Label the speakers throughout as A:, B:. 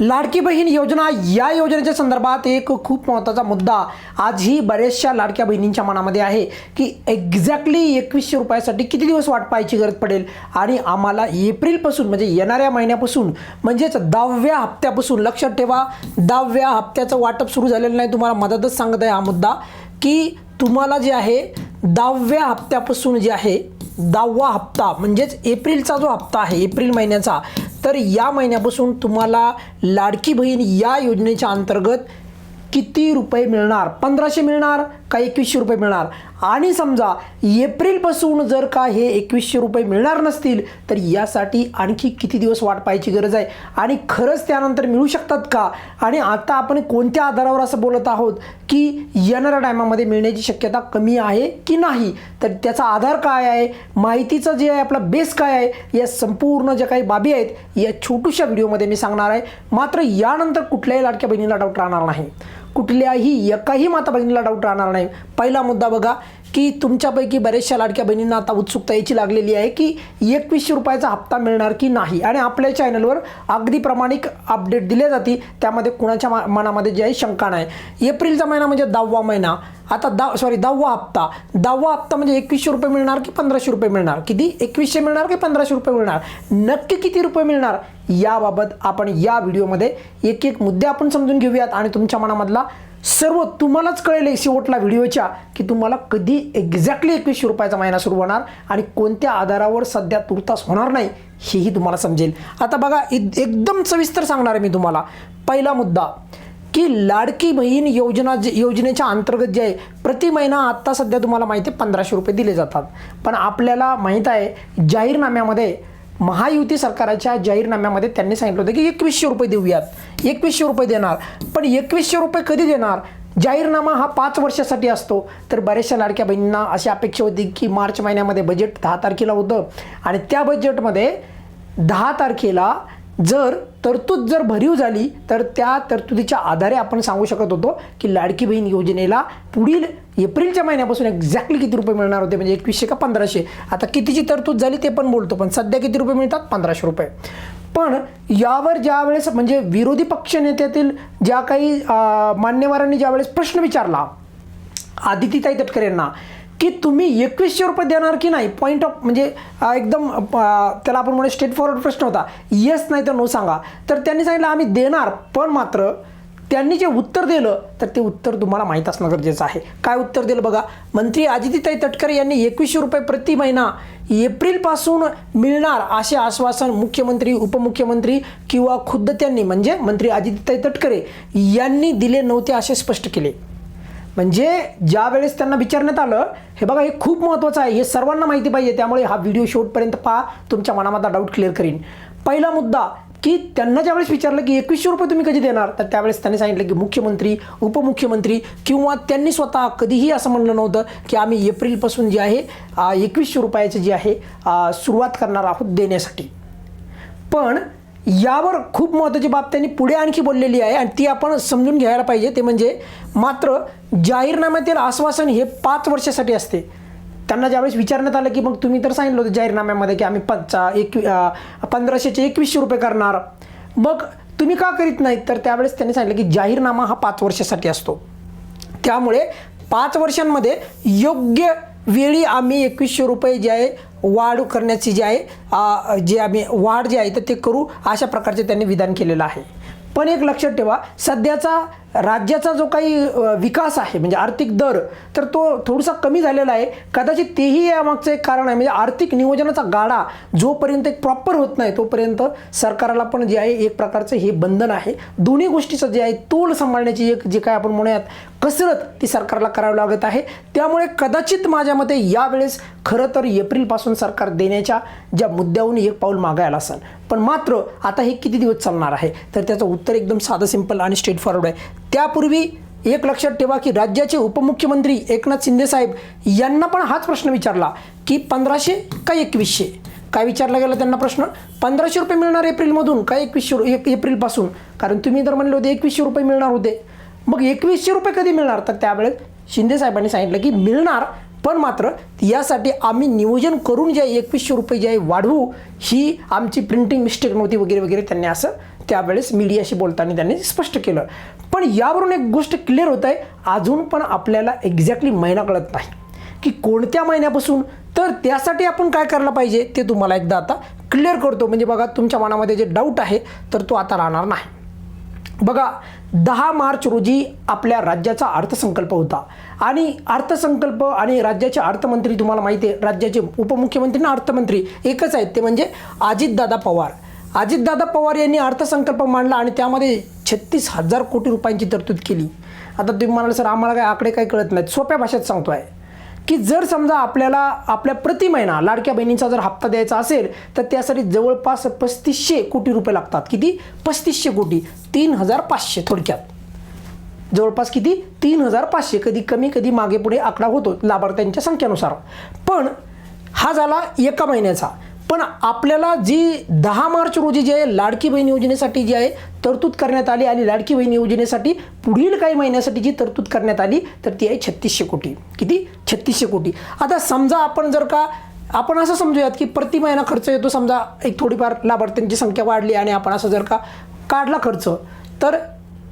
A: लाडकी बहीण योजना या योजनेच्या संदर्भात एक खूप महत्त्वाचा मुद्दा आजही बऱ्याचशा लाडक्या बहिणींच्या मनामध्ये आहे की एक्झॅक्टली एकवीसशे रुपयासाठी किती दिवस वाट पाहायची गरज पडेल? आणि आम्हाला एप्रिलपासून म्हणजे येणाऱ्या महिन्यापासून म्हणजेच दहाव्या हप्त्यापासून लक्षात ठेवा दहाव्या हप्त्याचं वाटप सुरू झालेलं नाही. तुम्हाला मदतच सांगत आहे हा मुद्दा की तुम्हाला जे आहे दहाव्या हप्त्यापासून जे आहे दहावा हप्ता म्हणजेच एप्रिलचा जो हप्ता आहे एप्रिल महिन्याचा तर या महिन्यापासून तुम्हाला लाडकी बहीण या योजनेच्या अंतर्गत किती रुपये मिळणार? पंधराशे मिळणार? का एकवीसशे रुपये मिळणार. आणि समजा एप्रिलपासून जर का हे एकवीसशे रुपये मिळणार नसतील तर यासाठी आणखी किती दिवस वाट पाहायची गरज आहे? आणि खरंच त्यानंतर मिळू शकतात का? आणि आता आपण कोणत्या आधारावर असं बोलत आहोत की येणाऱ्या टायमामध्ये मिळण्याची शक्यता कमी आहे की नाही? तर त्याचा आधार काय आहे? माहितीचं जे आहे आपला बेस काय आहे? या संपूर्ण ज्या काही बाबी आहेत या छोटूशा व्हिडिओमध्ये मी सांगणार आहे. मात्र यानंतर कुठल्याही लाडक्या बहिणीला डाऊट राहणार नाही. कुठल्याही एकाही माता बहिणीला डाऊट राहणार नाही. पहिला मुद्दा बघा की तुमच्यापैकी बऱ्याचशा लाडक्या बहिणींना आता उत्सुकता याची लागलेली आहे की एकवीसशे रुपयाचा हप्ता मिळणार की नाही. आणि आपल्या चॅनलवर अगदी प्रामाणिक अपडेट दिले जाते त्यामध्ये कुणाच्या मनामध्ये जे आहे शंका नाही. एप्रिलचा महिना म्हणजे दहावा महिना. आता दहा सॉरी दहावा हप्ता. दहावा हप्ता म्हणजे एकवीसशे रुपये मिळणार की पंधराशे रुपये मिळणार? किती? एकवीसशे मिळणार की पंधराशे रुपये मिळणार? नक्की किती रुपये मिळणार? याबाबत आपण या व्हिडिओमध्ये एक एक मुद्दे आपण समजून घेऊयात आणि तुमच्या मनामधला सर्व तुम्हालाच कळेल शेवटला व्हिडिओच्या की तुम्हाला कधी एक्झॅक्टली एकवीसशे रुपयाचा महिना सुरू होणार आणि कोणत्या आधारावर सध्या तुर्तास होणार नाही हेही तुम्हाला समजेल. आता बघा एकदम सविस्तर सांगणार आहे मी तुम्हाला. पहिला मुद्दा की लाडकी बहीण योजना जे योजनेच्या अंतर्गत जे आहे प्रति महिना आत्ता सध्या तुम्हाला माहिती आहे पंधराशे रुपये दिले जातात. पण आपल्याला माहीत आहे जाहीरनाम्यामध्ये महायुती सरकारच्या जाहीरनाम्यामध्ये त्यांनी सांगितलं होतं की एकवीसशे रुपये देऊयात. एकवीसशे रुपये देणार. पण एकवीसशे रुपये कधी देणार? जाहीरनामा हा पाच वर्षासाठी असतो. तर बऱ्याचशा लाडक्या बहिणींना अशी अपेक्षा होती की मार्च महिन्यामध्ये बजेट दहा तारखेला होतं. आणि त्या बजेटमध्ये दहा तारखेला जर तरतूद जर भरीव झाली तर त्या तरतुदीच्या आधारे आपण सांगू शकत होतो की लाडकी बहीण योजनेला पुढील एप्रिलच्या महिन्यापासून एक्झॅक्टली किती रुपये मिळणार होते? म्हणजे एकवीसशे का पंधराशे? आता कितीची तरतूद झाली ते पण बोलतो पण सध्या किती रुपये मिळतात? पंधराशे रुपये. पण यावर ज्या वेळेस म्हणजे विरोधी पक्षनेत्यातील ज्या काही अं, मान्यवरांनी ज्यावेळेस प्रश्न विचारला आदितीताई तटकरे यांना की तुम्ही एकवीसशे रुपये देणार की नाही? पॉईंट ऑफ म्हणजे एकदम त्याला आपण म्हणू स्टेट फॉरवर्ड प्रश्न होता. येस नाही तर नो सांगा. तर त्यांनी सांगितलं आम्ही देणार पण मात्र त्यांनी जे उत्तर दिलं तर ते उत्तर तुम्हाला माहीत असणं गरजेचं आहे. काय उत्तर दिलं बघा? मंत्री अजितीताई तटकरे यांनी एकवीसशे रुपये प्रति महिना एप्रिलपासून मिळणार असे आश्वासन मुख्यमंत्री उपमुख्यमंत्री किंवा खुद्द त्यांनी म्हणजे मंत्री अदितीताई तटकरे यांनी दिले नव्हते असे स्पष्ट केले. म्हणजे ज्या वेळेस त्यांना विचारण्यात आलं हे बघा हे खूप महत्त्वाचं आहे हे सर्वांना माहिती पाहिजे त्यामुळे हा व्हिडिओ शेवटपर्यंत पहा तुमच्या मनामधला डाऊट क्लिअर करीन. पहिला मुद्दा की त्यांना ज्यावेळेस विचारलं की एकवीसशे रुपये तुम्ही कधी देणार तर त्यावेळेस त्यांनी सांगितलं की मुख्यमंत्री उपमुख्यमंत्री किंवा त्यांनी स्वतः कधीही असं म्हणलं नव्हतं की आम्ही एप्रिलपासून जे आहे एकवीसशे रुपयाचं जे आहे सुरुवात करणार आहोत देण्यासाठी. पण यावर खूप महत्त्वाची बाब त्यांनी पुढे आणखी बोललेली आहे आणि ती आपण समजून घ्यायला पाहिजे. ते म्हणजे मात्र जाहीरनाम्यातील आश्वासन हे पाच वर्षासाठी असते. त्यांना ज्यावेळेस विचारण्यात आलं की मग तुम्ही तर सांगितलं होतं जाहीरनाम्यामध्ये की आम्ही पंचा एकवी पंधराशेचे एकवीसशे रुपये करणार. मग तुम्ही का करीत नाहीत? तर त्यावेळेस त्यांनी सांगितलं की जाहीरनामा हा पाच वर्षासाठी असतो. त्यामुळे पाच वर्षांमध्ये योग्य वेळी आम्ही एकवीसशे रुपये जे आहे वाढ करण्याची जी आहे जे आम्ही वाढ जे आहे तर ते करू अशा प्रकारचे त्यांनी विधान केलेलं आहे. पण एक लक्षात ठेवा सध्याचा राज्याचा जो काही विकास आहे म्हणजे आर्थिक दर तर तो थोडासा कमी झालेला आहे. कदाचित तेही यामागचं एक कारण आहे म्हणजे आर्थिक नियोजनाचा गाडा जोपर्यंत एक प्रॉपर होत नाही तोपर्यंत सरकारला पण जे आहे एक प्रकारचं हे बंधन आहे. दोन्ही गोष्टीचं जे आहे तोल सांभाळण्याची एक जे काय आपण म्हणूयात कसरत ती सरकारला करावी लागत आहे. त्यामुळे कदाचित माझ्या मते यावेळेस खरं तर एप्रिलपासून सरकार देण्याच्या ज्या मुद्द्याहून एक पाऊल मागायला असेल. पण मात्र आता हे किती दिवस चालणार आहे? तर त्याचं उत्तर एकदम साधं सिंपल आणि स्ट्रेट फॉरवर्ड आहे. त्यापूर्वी एक लक्षात ठेवा की राज्याचे उपमुख्यमंत्री एकनाथ शिंदे साहेब यांना पण हाच प्रश्न विचारला की पंधराशे का एकवीसशे? काय विचारला गेला त्यांना प्रश्न? पंधराशे रुपये मिळणार एप्रिलमधून का एकवीसशे रु- एक एप्रिलपासून? कारण तुम्ही जर म्हणले होते एकवीसशे रुपये मिळणार होते. मग एकवीसशे रुपये कधी मिळणार? तर त्यावेळेस शिंदे साहेबांनी सांगितलं की मिळणार पण मात्र यासाठी आम्ही नियोजन करून जे एकवीसशे रुपये जे आहे वाढवू ही आमची प्रिंटिंग मिस्टेक नव्हती वगैरे वगैरे त्यांनी असं त्यावेळेस मीडियाशी बोलताना त्यांनी स्पष्ट केलं. पण यावरून एक गोष्ट क्लिअर होत आहे अजून पण आपल्याला एक्झॅक्टली महिना कळत नाही. की कोणत्या महिन्यापासून? तर त्यासाठी आपण काय करायला पाहिजे? ते तुम्हाला एकदा आता क्लिअर करतो. म्हणजे बघा तुमच्या मनामध्ये जे डाऊट आहे तर तो आता राहणार नाही. बघा दहा मार्च रोजी आपल्या राज्याचा अर्थसंकल्प होता. आणि अर्थसंकल्प आणि राज्याचे अर्थमंत्री तुम्हाला माहिती आहे राज्याचे उपमुख्यमंत्री ना अर्थमंत्री एकच आहेत. ते म्हणजे अजितदादा पवार. अजितदादा पवार यांनी अर्थसंकल्प मांडला आणि त्यामध्ये छत्तीस हजार कोटी रुपयांची तरतूद केली. आता तुम्ही म्हणाल सर आम्हाला काय आकडे काही कळत नाहीत. सोप्या भाषेत सांगतो आहे की जर समजा आपल्याला आपल्या प्रति महिना लाडक्या बहिणींचा जर हप्ता द्यायचा असेल तर त्यासाठी जवळपास पस्तीसशे कोटी रुपये लागतात. किती? पस्तीसशे कोटी. तीन हजार पाचशे थोडक्यात. जवळपास किती? तीन हजार पाचशे. कधी कमी कधी मागे पुढे आकडा होतो लाभार्थ्यांच्या संख्येनुसार. पण हा झाला एका महिन्याचा. पण आपल्याला जी दहा मार्च रोजी जी आहे लाडकी बहीण योजनेसाठी जी आहे तरतूद करण्यात आली आणि लाडकी बहीण योजनेसाठी पुढील काही महिन्यासाठी जी तरतूद करण्यात आली तर ती आहे छत्तीसशे कोटी. किती? छत्तीसशे कोटी. आता समजा आपण जर का आपण असं समजूयात की प्रति महिना खर्च येतो समजा एक थोडीफार लाभार्थ्यांची संख्या वाढली आणि आपण असं जर का काढला खर्च तर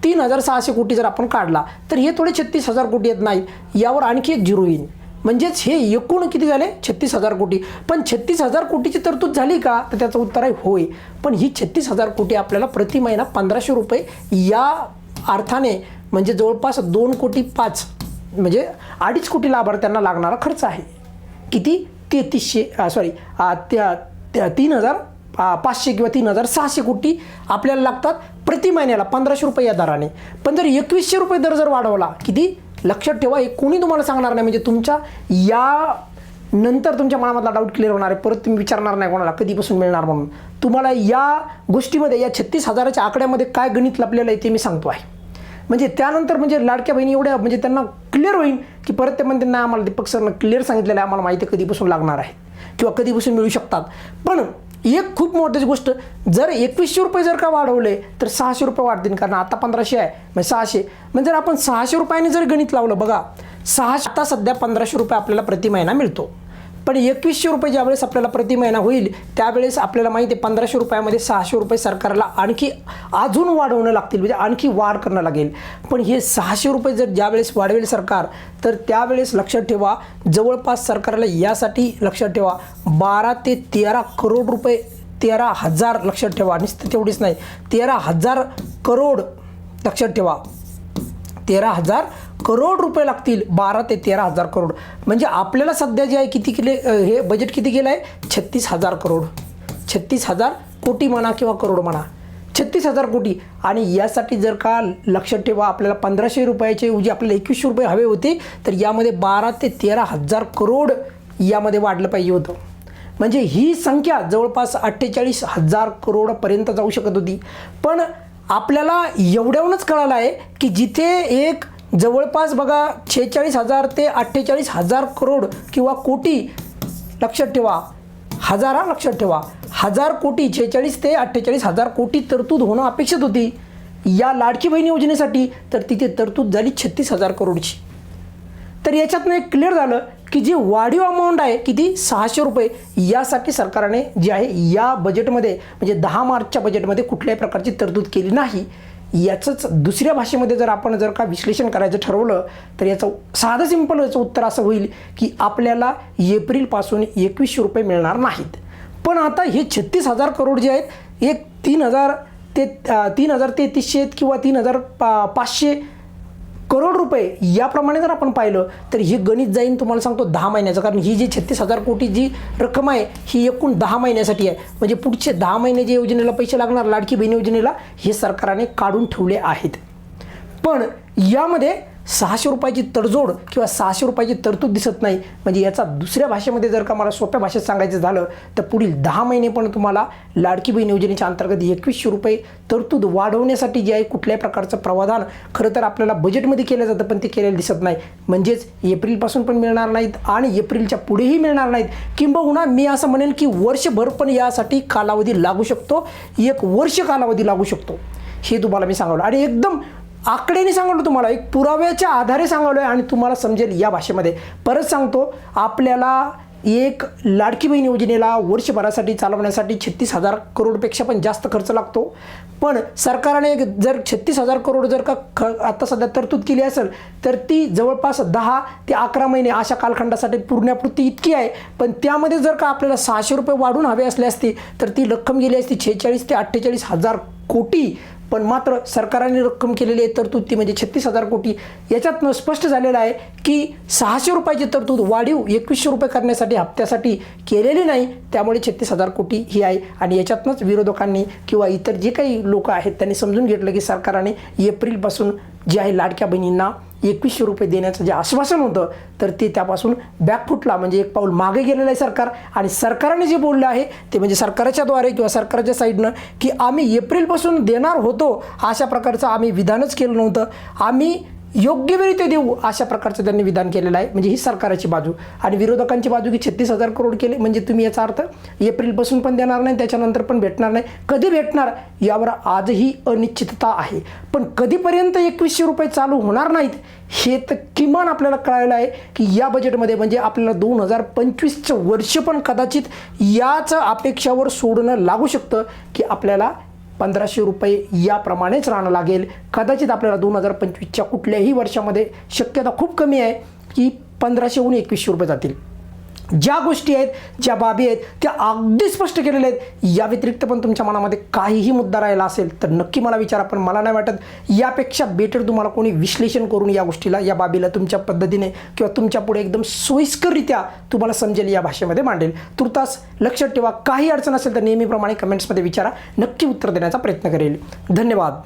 A: तीन हजार सहाशे कोटी जर आपण काढला तर हे थोडे छत्तीस हजार कोटी येत नाहीत यावर आणखी एक झिरो येईल. म्हणजेच हे एकूण किती झाले? छत्तीस हजार कोटी. पण छत्तीस हजार कोटीची तरतूद झाली का? तर त्याचं उत्तर आहे होय. पण ही छत्तीस हजार कोटी आपल्याला प्रति महिना पंधराशे रुपये या अर्थाने म्हणजे जवळपास दोन कोटी पाच म्हणजे अडीच कोटी लाभार्थ्यांना लागणारा खर्च आहे. किती? तेहतीसशे सॉरी त्या त्या तीन हजार पाचशे किंवा तीन हजार सहाशे कोटी आपल्याला लागतात प्रति महिन्याला पंधराशे रुपये या दराने. पण जर एकवीसशे रुपये दर जर वाढवला किती? लक्षात ठेवा हे कोणी तुम्हाला सांगणार नाही. म्हणजे तुमच्या या नंतर तुमच्या मनामधला डाऊट क्लिअर होणार आहे. परत तुम्ही विचारणार नाही कोणाला कधीपासून मिळणार म्हणून. तुम्हाला या गोष्टीमध्ये या छत्तीस हजाराच्या आकड्यामध्ये काय गणित लपलेलं आहे ते मी सांगतो आहे. म्हणजे त्यानंतर म्हणजे लाडक्या बहिणी एवढ्या म्हणजे त्यांना क्लिअर होईल की परत ते म्हणते नाही आम्हाला दीपक सरनं क्लिअर सांगितलेलं आहे. आम्हाला माहिती कधीपासून लागणार आहे. किंवा कधीपासून मिळू शकतात. पण एक खूप महत्त्वाची गोष्ट जर एकवीसशे रुपये जर का वाढवले तर सहाशे रुपये वाढतील. कारण आता पंधराशे आहे म्हणजे सहाशे. म्हणजे जर आपण सहाशे रुपयाने जर गणित लावलं बघा सहाशे आता सध्या पंधराशे रुपये आपल्याला प्रति महिना मिळतो. पण एकवीसशे रुपये ज्यावेळेस आपल्याला प्रति महिना होईल त्यावेळेस आपल्याला माहिती आहे पंधराशे रुपयामध्ये सहाशे रुपये सरकारला आणखी अजून वाढवणं लागतील म्हणजे आणखी वाढ करणं लागेल. पण हे सहाशे रुपये जर ज्यावेळेस वाढवेल सरकार तर त्यावेळेस लक्षात ठेवा जवळपास सरकारला यासाठी लक्षात ठेवा बारा ते तेरा करोड रुपये तेरा हजार लक्षात ठेवा नुसतं तेवढीच नाही तेरा हजार करोड लक्षात ठेवा. तेरा हजार करोड रुपये लागतील बारा ते तेरा हजार करोड. म्हणजे आपल्याला सध्या जे आहे किती केले हे बजेट किती केलं आहे? छत्तीस हजार करोड. छत्तीस हजार कोटी म्हणा किंवा करोड म्हणा. छत्तीस हजार कोटी. आणि यासाठी जर का लक्षात ठेवा आपल्याला पंधराशे रुपयाचे जे आपल्याला एकवीसशे रुपये हवे होते तर यामध्ये बारा ते तेरा हजार करोड यामध्ये वाढलं पाहिजे होतं. म्हणजे ही संख्या जवळपास अठ्ठेचाळीस हजार करोडपर्यंत जाऊ शकत होती. पण आपल्याला एवढ्याहूनच कळालं आहे की जिथे एक जवळपास बघा शेहेचाळीस हजार ते अठ्ठेचाळीस हजार करोड किंवा कोटी लक्षात ठेवा. हजारा लक्षात ठेवा. हजार कोटी छेचाळीस ते अठ्ठेचाळीस हजार कोटी तरतूद होणं अपेक्षित होती. या लाडकी बहीण योजनेसाठी तर तिथे तरतूद झाली छत्तीस हजार करोडची. तर याच्यातनं एक क्लिअर झालं की जी वाढीव अमाऊंट आहे किती? सहाशे रुपये. यासाठी सरकारने जे आहे या बजेटमध्ये म्हणजे दहा मार्चच्या बजेटमध्ये कुठल्याही प्रकारची तरतूद केली नाही. याचंच दुसऱ्या भाषेमध्ये जर आपण जर का विश्लेषण करायचं ठरवलं तर याचं साधं सिंपल याचं उत्तर असं होईल की आपल्याला एप्रिलपासून एकवीसशे रुपये मिळणार नाहीत. पण आता हे छत्तीस हजार करोड जे आहेत एक तीन हजार ते तीन हजार तेहतीसशे किंवा तीन हजार पा पाचशे करोड रुपये याप्रमाणे जर आपण पाहिलं तर हे गणित जाईन तुम्हाला सांगतो दहा महिन्याचं. कारण ही जी छत्तीस हजार कोटी जी रक्कम आहे ही एकूण दहा महिन्यासाठी आहे. म्हणजे पुढचे दहा महिने जे योजनेला पैसे लागणार लाडकी बहीण योजनेला हे सरकारने काढून ठेवले आहेत. पण यामध्ये सहाशे रुपयाची तडजोड किंवा सहाशे रुपयाची तरतूद दिसत नाही. म्हणजे याचा दुसऱ्या भाषेमध्ये जर का मला सोप्या भाषेत सांगायचं झालं तर पुढील दहा महिने पण तुम्हाला लाडकी बहीण योजनेच्या अंतर्गत एकवीसशे रुपये तरतूद वाढवण्यासाठी जे आहे कुठल्याही प्रकारचं प्रावधान खरं तर आपल्याला बजेटमध्ये केलं जातं पण ते केलेलं दिसत नाही. म्हणजेच एप्रिलपासून पण मिळणार नाहीत आणि एप्रिलच्या पुढेही मिळणार नाहीत. किंबहुना मी असं म्हणेन की वर्षभर पण यासाठी कालावधी लागू शकतो. एक वर्ष कालावधी लागू शकतो. हे तुम्हाला मी सांगावलं आणि एकदम आकडेने सांगवलं तुम्हाला एक पुराव्याच्या आधारे सांगवलं आहे आणि तुम्हाला समजेल या भाषेमध्ये. परत सांगतो आपल्याला एक लाडकी बहीण योजनेला वर्षभरासाठी चालवण्यासाठी छत्तीस हजार करोडपेक्षा पण जास्त खर्च लागतो. पण सरकारने जर छत्तीस हजार करोड जर का ख आता सध्या तरतूद केली असेल तर ती जवळपास दहा ते अकरा महिने अशा कालखंडासाठी पुरण्यापुरती इतकी आहे. पण त्यामध्ये जर का आपल्याला सहाशे रुपये वाढून हवे असले असते तर ती रक्कम गेली असती छेचाळीस ते अठ्ठेचाळीस हजार कोटी. पण मात्र सरकारने रक्कम केलेली आहे तरतूद ती म्हणजे छत्तीस हजार कोटी. याच्यातनं स्पष्ट झालेलं आहे की सहाशे रुपयाची तरतूद वाढीव एकवीसशे रुपये करण्यासाठी हप्त्यासाठी केलेली नाही. त्यामुळे छत्तीस हजार कोटी ही आहे. आणि याच्यातनंच विरोधकांनी किंवा इतर जे काही लोक आहेत त्यांनी समजून घेतलं की सरकारने एप्रिलपासून जे आहे लाडक्या बहिणींना एकवीसशे रुपये देण्याचं जे आश्वासन होतं तर ते त्यापासून बॅकफुटला म्हणजे एक पाऊल मागे गेलेलं आहे सरकार. आणि सरकारने जे बोललं आहे ते म्हणजे सरकारच्याद्वारे किंवा सरकारच्या साईडनं की आम्ही एप्रिलपासून देणार होतो अशा प्रकारचं आम्ही विधानच केलं नव्हतं. आम्ही योग्य वेळी ते देऊ अशा प्रकारचं त्यांनी विधान केलेलं आहे. म्हणजे ही सरकारची बाजू. आणि विरोधकांची बाजू की छत्तीस हजार करोड केले. म्हणजे तुम्ही याचा अर्थ एप्रिलपासून पण देणार नाही त्याच्यानंतर पण भेटणार नाही. कधी भेटणार यावर आजही अनिश्चितता आहे. पण कधीपर्यंत एकवीसशे रुपये चालू होणार नाहीत हे तर किमान आपल्याला कळायला आहे की या बजेटमध्ये म्हणजे आपल्याला दोन हजार पंचवीसचं वर्ष पण कदाचित याच अपेक्षावर सोडणं लागू शकतं की आपल्याला पंधराशे रुपये याप्रमाणेच राहणं लागेल. कदाचित आपल्याला दोन हजार पंचवीसच्या कुठल्याही वर्षामध्ये शक्यता खूप कमी आहे की पंधराशेहून एकवीसशे रुपये जातील. ज्या गोष्टी आहेत ज्या बाबी आहेत त्या अगदी स्पष्ट केलेल्या आहेत. या व्यतिरिक्त पण तुमच्या मनामध्ये काहीही मुद्दा राहिला असेल तर नक्की मला विचारा. पण मला नाही वाटत यापेक्षा बेटर तुम्हाला कोणी विश्लेषण करून या गोष्टीला या बाबीला तुमच्या पद्धतीने किंवा तुमच्यापुढे एकदम सोयीस्कररित्या तुम्हाला समजेल या भाषेमध्ये मांडेल. तुर्तास लक्षात ठेवा काही अडचण असेल तर नेहमीप्रमाणे कमेंट्समध्ये विचारा. नक्की उत्तर देण्याचा प्रयत्न करेल. धन्यवाद.